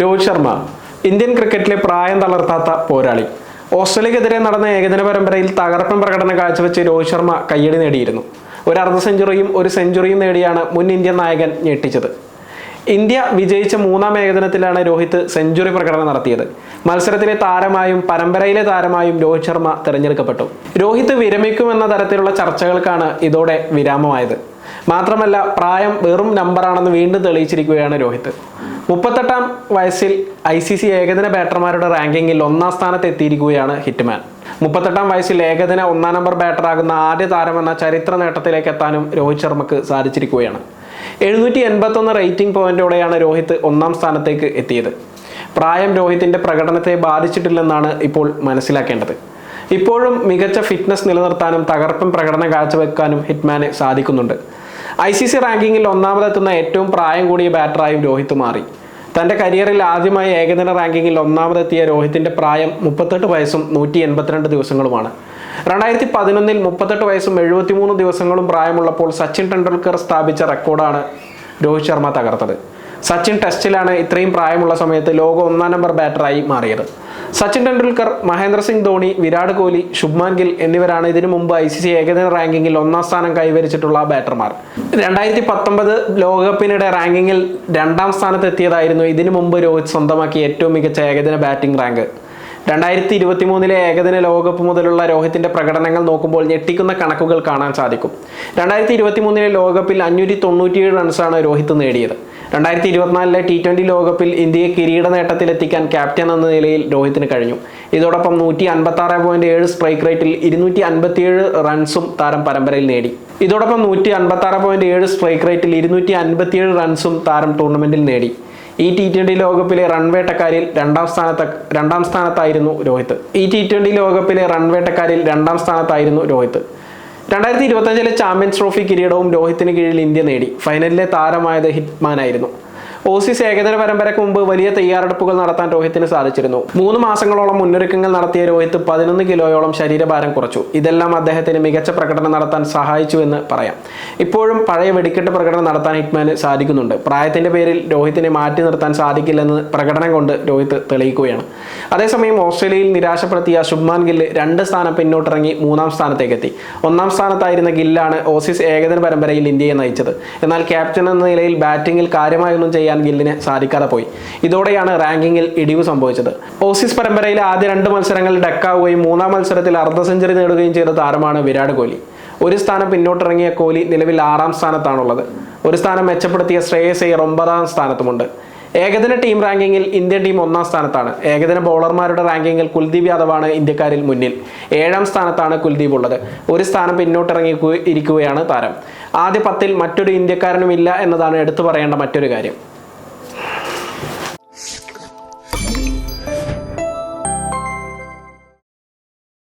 Rohit Sharma Indian ക്രിക്കറ്റിലെ പ്രായം തളർത്താത്ത പോരാളി. ഓസ്ട്രേലിയക്കെതിരെ നടന്ന ഏകദിന പരമ്പരയിൽ തകർപ്പൻ പ്രകടനം കാഴ്ചവെച്ച് രോഹിത് ശർമ്മ കയ്യടി നേടിയിരുന്നു. ഒരു അർദ്ധ സെഞ്ചുറിയും ഒരു സെഞ്ചുറിയും നേടിയാണ് മുൻ ഇന്ത്യൻ നായകൻ ഞെട്ടിച്ചത്. ഇന്ത്യ വിജയിച്ച മൂന്നാം ഏകദിനത്തിലാണ് രോഹിത് സെഞ്ചുറി പ്രകടനം നടത്തിയത്. മത്സരത്തിലെ താരമായും പരമ്പരയിലെ താരമായും രോഹിത് ശർമ്മ തിരഞ്ഞെടുക്കപ്പെട്ടു. രോഹിത് വിരമിക്കുമെന്ന തരത്തിലുള്ള ചർച്ചകൾക്കാണ് ഇതോടെ വിരാമമായത്. മാത്രമല്ല പ്രായം വെറും നമ്പറാണെന്ന് വീണ്ടും തെളിയിച്ചിരിക്കുകയാണ് രോഹിത്. മുപ്പത്തെട്ടാം വയസ്സിൽ ഐ സി സി ഏകദിന ബാറ്റർമാരുടെ റാങ്കിങ്ങിൽ ഒന്നാം സ്ഥാനത്ത് എത്തിയിരിക്കുകയാണ് ഹിറ്റ്മാൻ. മുപ്പത്തെട്ടാം വയസ്സിൽ ഏകദിന ഒന്നാം നമ്പർ ബാറ്ററാകുന്ന ആദ്യ താരമെന്ന ചരിത്ര നേട്ടത്തിലേക്ക് എത്താനും രോഹിത് ശർമ്മക്ക് സാധിച്ചിരിക്കുകയാണ്. എഴുന്നൂറ്റി എൺപത്തൊന്ന് റേറ്റിംഗ് പോയിന്റോടെയാണ് രോഹിത് ഒന്നാം സ്ഥാനത്തേക്ക് എത്തിയത്. പ്രായം രോഹിത്തിന്റെ പ്രകടനത്തെ ബാധിച്ചിട്ടില്ലെന്നാണ് ഇപ്പോൾ മനസ്സിലാക്കേണ്ടത്. ഇപ്പോഴും മികച്ച ഫിറ്റ്നസ് നിലനിർത്താനും തകർപ്പൻ പ്രകടനം കാഴ്ചവെക്കാനും ഹിറ്റ്മാന് സാധിക്കുന്നുണ്ട്. ഐ സി സി റാങ്കിങ്ങിൽ ഒന്നാമതെത്തുന്ന ഏറ്റവും പ്രായം കൂടിയ ബാറ്ററായും രോഹിത് മാറി. തന്റെ കരിയറിൽ ആദ്യമായി ഏകദിന റാങ്കിങ്ങിൽ ഒന്നാമതെത്തിയ രോഹിത്തിന്റെ പ്രായം മുപ്പത്തെട്ട് വയസ്സും നൂറ്റി എൺപത്തിരണ്ട് ദിവസങ്ങളുമാണ്. രണ്ടായിരത്തി പതിനൊന്നിൽ മുപ്പത്തെട്ട് വയസ്സും എഴുപത്തിമൂന്ന് ദിവസങ്ങളും പ്രായമുള്ളപ്പോൾ സച്ചിൻ ടെണ്ടുൽക്കർ സ്ഥാപിച്ച റെക്കോർഡാണ് രോഹിത് ശർമ്മ തകർത്തത്. സച്ചിൻ ടെസ്റ്റിലാണ് ഇത്രയും പ്രായമുള്ള സമയത്ത് ലോക ഒന്നാം നമ്പർ ബാറ്ററായി മാറിയത്. സച്ചിൻ ടെണ്ടുൽക്കർ മഹേന്ദ്ര സിംഗ് ധോണി വിരാട് കോഹ്ലി ശുഭ്മാൻ ഗിൽ എന്നിവരാണ് ഇതിനു മുമ്പ് ഐ സി സി ഏകദിന റാങ്കിങ്ങിൽ ഒന്നാം സ്ഥാനം കൈവരിച്ചിട്ടുള്ള ബാറ്റർമാർ. രണ്ടായിരത്തി പത്തൊമ്പത് ലോകകപ്പിനിടെ റാങ്കിങ്ങിൽ രണ്ടാം സ്ഥാനത്ത് എത്തിയതായിരുന്നു ഇതിനു മുമ്പ് രോഹിത് സ്വന്തമാക്കിയ ഏറ്റവും മികച്ച ഏകദിന ബാറ്റിംഗ് റാങ്ക്. രണ്ടായിരത്തി ഇരുപത്തി മൂന്നിലെ ഏകദിന ലോകകപ്പ് മുതലുള്ള രോഹിത്തിന്റെ പ്രകടനങ്ങൾ നോക്കുമ്പോൾ ഞെട്ടിക്കുന്ന കണക്കുകൾ കാണാൻ സാധിക്കും. രണ്ടായിരത്തി ഇരുപത്തി മൂന്നിലെ ലോകകപ്പിൽ അഞ്ഞൂറ്റി തൊണ്ണൂറ്റിയേഴ് റൺസാണ് രോഹിത് നേടിയത്. രണ്ടായിരത്തി ഇരുപത്തിനാലിലെ ടി ട്വന്റി ലോകകപ്പിൽ ഇന്ത്യയെ കിരീട നേട്ടത്തിലെത്തിക്കാൻ ക്യാപ്റ്റൻ എന്ന നിലയിൽ രോഹിത്തിന് കഴിഞ്ഞു. ഇതോടൊപ്പം നൂറ്റി അൻപത്തി ആറ് പോയിന്റ് ഏഴ് സ്ട്രൈക്ക് റേറ്റിൽ ഇരുന്നൂറ്റി അൻപത്തിയേഴ് റൺസും താരം പരമ്പരയിൽ നേടി. ഇതോടൊപ്പം നൂറ്റി അൻപത്തി ആറ് പോയിന്റ് ഏഴ് സ്ട്രൈക്ക് റേറ്റിൽ ഇരുന്നൂറ്റി അൻപത്തിയേഴ് റൺസും താരം ടൂർണമെന്റിൽ നേടി. ഈ ടി ട്വന്റി ലോകകപ്പിലെ റൺവേട്ടക്കാരിൽ രണ്ടാം സ്ഥാനത്ത രണ്ടാം സ്ഥാനത്തായിരുന്നു രോഹിത്. ഈ ടി ട്വന്റി ലോകകപ്പിലെ റൺവേട്ടക്കാരിൽ രണ്ടാം സ്ഥാനത്തായിരുന്നു രോഹിത്. രണ്ടായിരത്തി ഇരുപത്തഞ്ചിലെ ചാമ്പ്യൻസ് ട്രോഫി കിരീടവും രോഹിത്തിന് കീഴിൽ ഇന്ത്യ നേടി. ഫൈനലിലെ താരമായത് ഹിറ്റ്മാനായിരുന്നു. ഓസീസ് ഏകദിന പരമ്പരയ്ക്ക് മുമ്പ് വലിയ തയ്യാറെടുപ്പുകൾ നടത്താൻ രോഹിത്തിന് സാധിച്ചിരുന്നു. മൂന്ന് മാസങ്ങളോളം മുന്നൊരുക്കങ്ങൾ നടത്തിയ രോഹിത് പതിനൊന്ന് കിലോയോളം ശരീരഭാരം കുറച്ചു. ഇതെല്ലാം അദ്ദേഹത്തിന് മികച്ച പ്രകടനം നടത്താൻ സഹായിച്ചു എന്ന് പറയാം. ഇപ്പോഴും പഴയ വെടിക്കെട്ട് പ്രകടനം നടത്താൻ ഹിറ്റ്മാന് സാധിക്കുന്നുണ്ട്. പ്രായത്തിന്റെ പേരിൽ രോഹിത്തിനെ മാറ്റി നിർത്താൻ സാധിക്കില്ലെന്ന് പ്രകടനം കൊണ്ട് രോഹിത് തെളിയിക്കുകയാണ്. അതേസമയം ഓസ്ട്രേലിയയിൽ നിരാശപ്പെടുത്തിയ ശുഭ്മാൻ ഗില്ല് രണ്ട് സ്ഥാനം പിന്നോട്ടിറങ്ങി മൂന്നാം സ്ഥാനത്തേക്ക് എത്തി ഒന്നാം സ്ഥാനത്തായിരുന്ന ഗില്ലാണ് ഓസീസ് ഏകദിന പരമ്പരയിൽ ഇന്ത്യയെ നയിച്ചത്. എന്നാൽ ക്യാപ്റ്റൻ എന്ന നിലയിൽ ബാറ്റിംഗിൽ കാര്യമായൊന്നും ചെയ്യാൻ ഗില്ലിന് സാധിക്കാതെ പോയി. ഇതോടെയാണ് റാങ്കിങ്ങിൽ ഇടിവ് സംഭവിച്ചത്. ഓസീസ് പരമ്പരയിലെ ആദ്യ രണ്ട് മത്സരങ്ങളിൽ ഡക്കാവുകയും മൂന്നാം മത്സരത്തിൽ അർദ്ധ സെഞ്ചുറി നേടുകയും ചെയ്ത താരമാണ് വിരാട് കോഹ്ലി. ഒരു സ്ഥാനം പിന്നോട്ടിറങ്ങിയ കോഹ്ലി നിലവിൽ ആറാം സ്ഥാനത്താണുള്ളത്. ഒരു സ്ഥാനം മെച്ചപ്പെടുത്തിയ ശ്രേയസ് അയ്യർ ഒമ്പതാം സ്ഥാനത്തുമുണ്ട്. ഏകദിന ടീം റാങ്കിങ്ങിൽ ഇന്ത്യൻ ടീം ഒന്നാം സ്ഥാനത്താണ്. ഏകദിന ബൗളർമാരുടെ റാങ്കിങ്ങിൽ കുൽദീപ് യാദവാണ് ഇന്ത്യക്കാരിൽ മുന്നിൽ. ഏഴാം സ്ഥാനത്താണ് കുൽദീപ് ഉള്ളത്. ഒരു സ്ഥാനം പിന്നോട്ടിറങ്ങി ഇരിക്കുകയാണ് താരം. ആദ്യ പത്തിൽ മറ്റൊരു ഇന്ത്യക്കാരനുമില്ല എന്നതാണ് എടുത്തു പറയേണ്ട മറ്റൊരു കാര്യം.